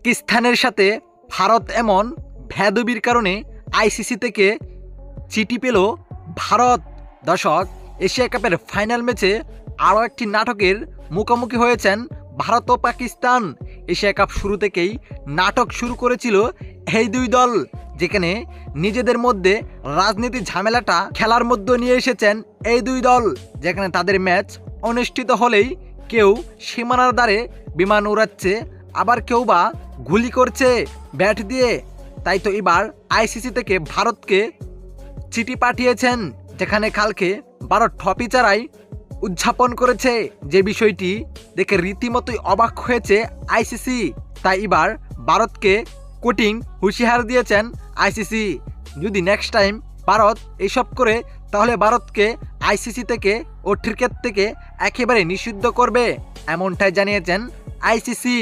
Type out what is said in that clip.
পাকিস্তানের সাথে ভারত এমন ভেদবির কারণে আইসিসি থেকে চিঠি পেল ভারত। দর্শক, এশিয়া কাপের ফাইনাল ম্যাচে আরও একটি নাটকের মুখোমুখি হয়েছেন ভারত ও পাকিস্তান। এশিয়া কাপ শুরু থেকেই নাটক শুরু করেছিল এই দুই দল, যেখানে নিজেদের মধ্যে রাজনীতি ঝামেলাটা খেলার মধ্যে নিয়ে এসেছেন এই দুই দল, যেখানে তাদের ম্যাচ অনুষ্ঠিত হলেই কেউ সীমানার দ্বারে বিমান উড়াচ্ছে আবার কেউ বা গুলি করছে ব্যাট দিয়ে। তাই তো এবার আইসিসি থেকে ভারতকে চিঠি পাঠিয়েছেন, যেখানে কালকে ভারত ট্রফি ছাড়াই উদযাপন করেছে। যে বিষয়টি দেখে রীতিমতোই অবাক হয়েছে আইসিসি। তাই এবার ভারতকে কোটিং হুঁশিয়ার দিয়েছেন আইসিসি। যদি নেক্সট টাইম ভারত এইসব করে, তাহলে ভারতকে আইসিসি থেকে ও ক্রিকেট থেকে একেবারে নিষিদ্ধ করবে, এমনটাই জানিয়েছেন আইসিসি।